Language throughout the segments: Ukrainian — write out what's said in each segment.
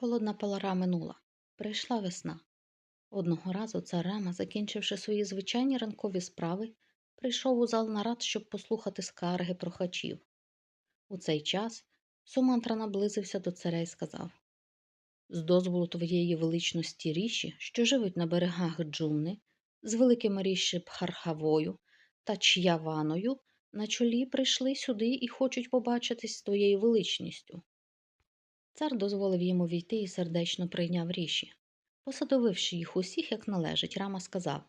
Холодна пора минула. Прийшла весна. Одного разу цар Рама, закінчивши свої звичайні ранкові справи, прийшов у зал нарад, щоб послухати скарги прохачів. У цей час Сумантра наблизився до царя і сказав З дозволу твоєї величності ріші, що живуть на берегах Джумни, з великими ріші Бхархавою та Ч'яваною, на чолі прийшли сюди і хочуть побачитись з твоєю величністю. Цар дозволив йому війти і сердечно прийняв ріші. Посадовивши їх усіх, як належить, Рама сказав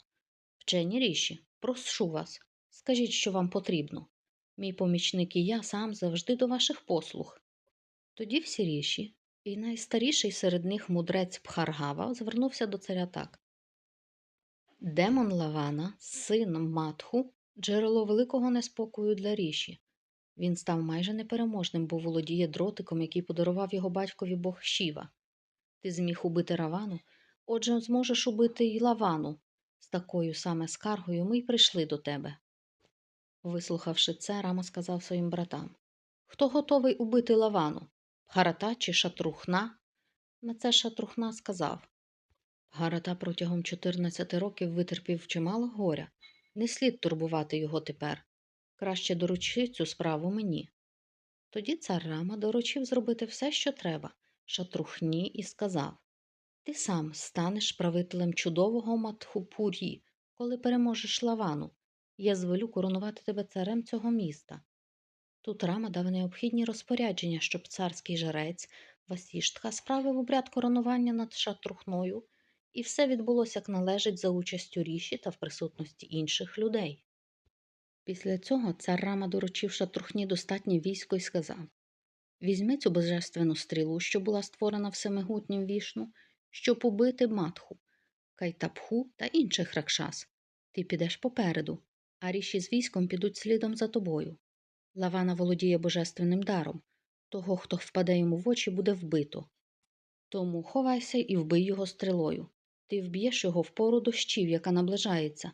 Вчені ріші, прошу вас, скажіть, що вам потрібно. Мій помічник і я сам завжди до ваших послуг. Тоді всі ріші, і найстаріший серед них мудрець Пхаргава звернувся до царя так. Демон Лавана, син Матху, джерело великого неспокою для ріші. Він став майже непереможним, бо володіє дротиком, який подарував його батькові бог Шіва. Ти зміг убити Равану, отже, зможеш убити й Лавану. З такою саме скаргою ми й прийшли до тебе. Вислухавши це, Рама сказав своїм братам Хто готовий убити Лавану? Гарата чи шатрухна? На це шатрухна сказав Гарата протягом 14 років витерпів чимало горя. Не слід турбувати його тепер. Краще доручи цю справу мені. Тоді цар Рама доручив зробити все, що треба, шатрухні, і сказав Ти сам станеш правителем чудового Матхупурі, коли переможеш лавану. Я звелю коронувати тебе царем цього міста. Тут Рама дав необхідні розпорядження, щоб царський жарець Васіштха справив обряд коронування над шатрухною, і все відбулося як належить за участю ріші та в присутності інших людей. Після цього цар Рама доручив шатрухні достатнє військо і сказав Візьми цю божественну стрілу, що була створена всемигутнім вішну, щоб убити матху, кайтапху та інших ракшас. Ти підеш попереду, а ріші з військом підуть слідом за тобою. Лавана володіє божественним даром. Того, хто впаде йому в очі, буде вбито. Тому ховайся і вбий його стрілою. Ти вб'єш його в пору дощів, яка наближається.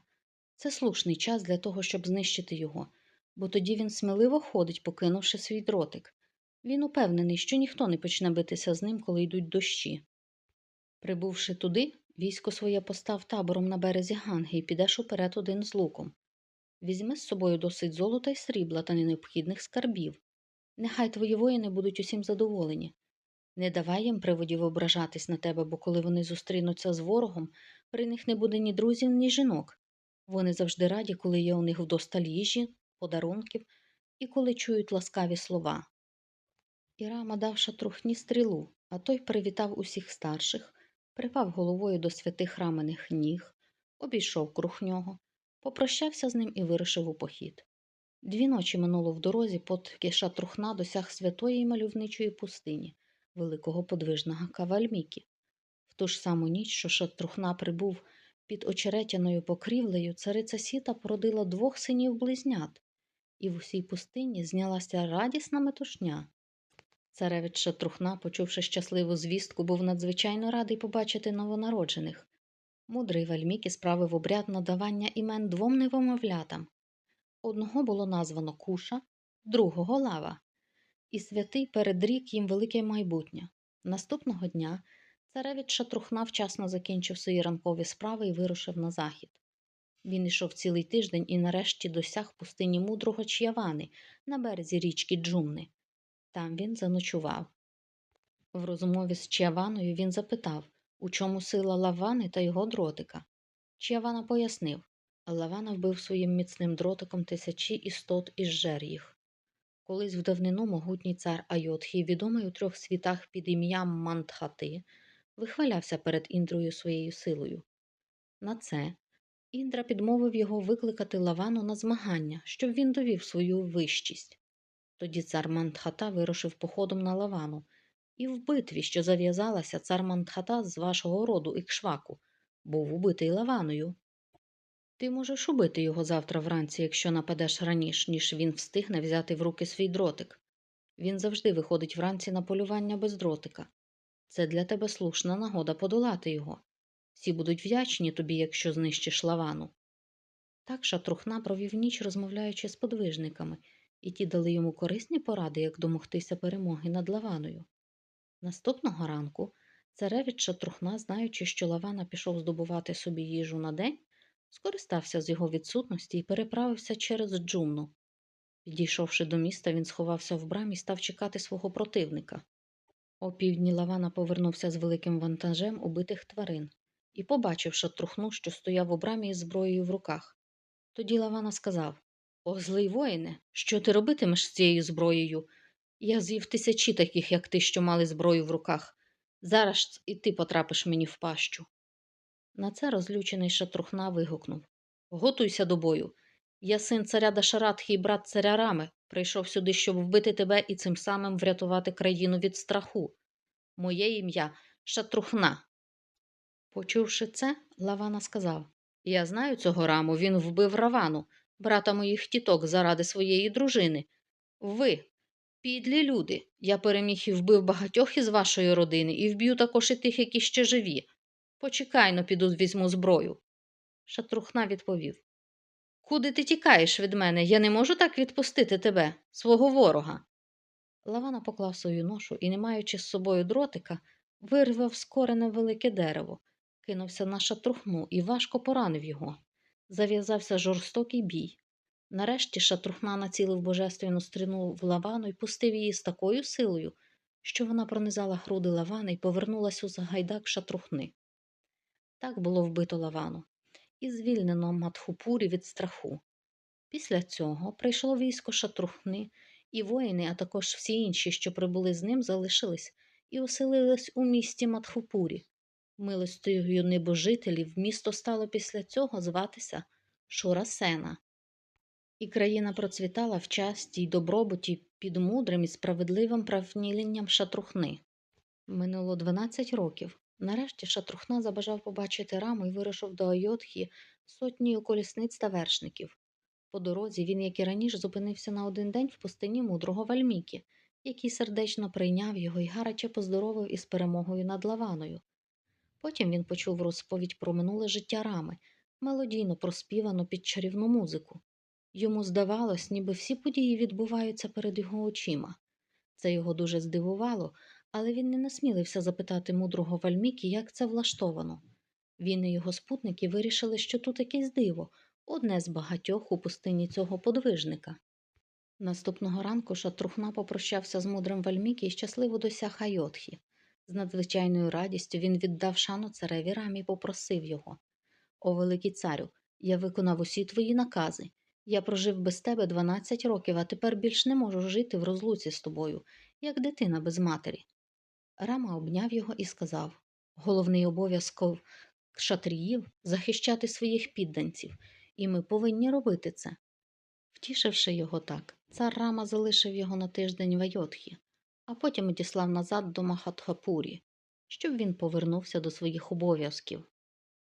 Це слушний час для того, щоб знищити його, бо тоді він сміливо ходить, покинувши свій дротик. Він упевнений, що ніхто не почне битися з ним, коли йдуть дощі. Прибувши туди, військо своє постав табором на березі Ганги і підеш уперед один з луком. Візьми з собою досить золота й срібла та необхідних скарбів. Нехай твої воїни будуть усім задоволені. Не давай їм приводів ображатись на тебе, бо коли вони зустрінуться з ворогом, при них не буде ні друзів, ні жінок. Вони завжди раді, коли є у них вдосталь їжі, подарунків і коли чують ласкаві слова. Ірама дав шатрухні стрілу, а той привітав усіх старших, припав головою до святих рамених ніг, обійшов круг нього, попрощався з ним і вирушив у похід. Дві ночі минуло в дорозі, поки шатрухна досяг святої мальовничої пустині, великого подвижного Кавальмікі. В ту ж саму ніч, що шатрухна прибув під очеретяною покрівлею, цариця Сіта породила двох синів близнят, і в усій пустині знялася радісна метушня. Царевич Шатрухна, почувши щасливу звістку, був надзвичайно радий побачити новонароджених. Мудрий Вальмікі справив обряд надавання імен двом невимовлятам. Одного було названо Куша, другого лава, і святий передрік їм велике майбутнє. Наступного дня царевич Шатрухна вчасно закінчив свої ранкові справи і вирушив на захід. Він йшов цілий тиждень і нарешті досяг пустині мудрого Ч'явани на березі річки Джумни. Там він заночував. В розмові з Ч'яваною він запитав, у чому сила Лавани та його дротика. Ч'явана пояснив, Лавана вбив своїм міцним дротиком тисячі істот і зжер їх. Колись в давнину могутній цар Айотхі, відомий у трьох світах під ім'ям Мантхати, вихвалявся перед Індрою своєю силою. На це Індра підмовив його викликати Лавану на змагання, щоб він довів свою вищість. Тоді цар Мантхата вирушив походом на Лавану, і в битві, що зав'язалася, цар Мантхата з вашого роду Ікшваку, був убитий Лаваною. Ти можеш убити його завтра вранці, якщо нападеш раніше, ніж він встигне взяти в руки свій дротик. Він завжди виходить вранці на полювання без дротика. Це для тебе слушна нагода подолати його. Всі будуть вдячні тобі, якщо знищиш лавану. Так шатрухна провів ніч, розмовляючи з подвижниками, і ті дали йому корисні поради, як домогтися перемоги над лаваною. Наступного ранку Царевич Шатрухна, знаючи, що Лавана пішов здобувати собі їжу на день, скористався з його відсутності і переправився через джумну. Підійшовши до міста, він сховався в брамі і став чекати свого противника. О півдні Лавана повернувся з великим вантажем убитих тварин і побачив шатрухну, що стояв у брамі із зброєю в руках. Тоді Лавана сказав О, злий воїне, що ти робитимеш з цією зброєю? Я з'їв тисячі таких, як ти, що мали зброю в руках. Зараз і ти потрапиш мені в пащу. На це розлючений шатрухна вигукнув Готуйся до бою. Я син царя Дашаратхи і брат царя Рами. Прийшов сюди, щоб вбити тебе і цим самим врятувати країну від страху. Моє ім'я Шатрухна. Почувши це, Лавана сказав Я знаю цього раму, він вбив Равану, брата моїх тіток, заради своєї дружини. Ви, підлі люди, я переміг і вбив багатьох із вашої родини і вб'ю також і тих, які ще живі. Почекай но піду візьму зброю. Шатрухна відповів Куди ти тікаєш від мене? Я не можу так відпустити тебе, свого ворога. Лавана поклав свою ношу і, не маючи з собою дротика, вирвав з коренем велике дерево, кинувся на шатрухну і важко поранив його. Зав'язався жорстокий бій. Нарешті шатрухна націлив божественну стріну в лавану і пустив її з такою силою, що вона пронизала груди лавани і повернулась у загайдак шатрухни. Так було вбито лавану і звільнено Матхупурі від страху. Після цього прийшло військо шатрухни, і воїни, а також всі інші, що прибули з ним, залишились і оселились у місті Матхупурі. Милостою небожителів місто стало після цього зватися Шурасена. І країна процвітала в часті й добробуті під мудрим і справедливим правнілінням шатрухни. Минуло 12 років. Нарешті шатрухна забажав побачити раму і вирушив до Айотхі сотнею колісниць та вершників. По дорозі він, як і раніше, зупинився на один день в пустині мудрого Вальміки, який сердечно прийняв його і гаряче поздоровив із перемогою над Лаваною. Потім він почув розповідь про минуле життя рами, мелодійно проспівану під чарівну музику. Йому здавалось, ніби всі події відбуваються перед його очима. Це його дуже здивувало, але він не насмілився запитати мудрого Вальміки, як це влаштовано. Він і його спутники вирішили, що тут якесь диво, одне з багатьох у пустині цього подвижника. Наступного ранку шатрухна попрощався з мудрим Вальміки і щасливо досяг Айотхі. З надзвичайною радістю він віддав шану цареві рамі і попросив його О, великий царю, я виконав усі твої накази. Я прожив без тебе 12 років, а тепер більш не можу жити в розлуці з тобою, як дитина без матері. Рама обняв його і сказав головний обов'язков шатріїв захищати своїх підданців, і ми повинні робити це. Втішивши його так, цар Рама залишив його на тиждень в Айотхі, а потім одіслав назад до Махатхапурі, щоб він повернувся до своїх обов'язків.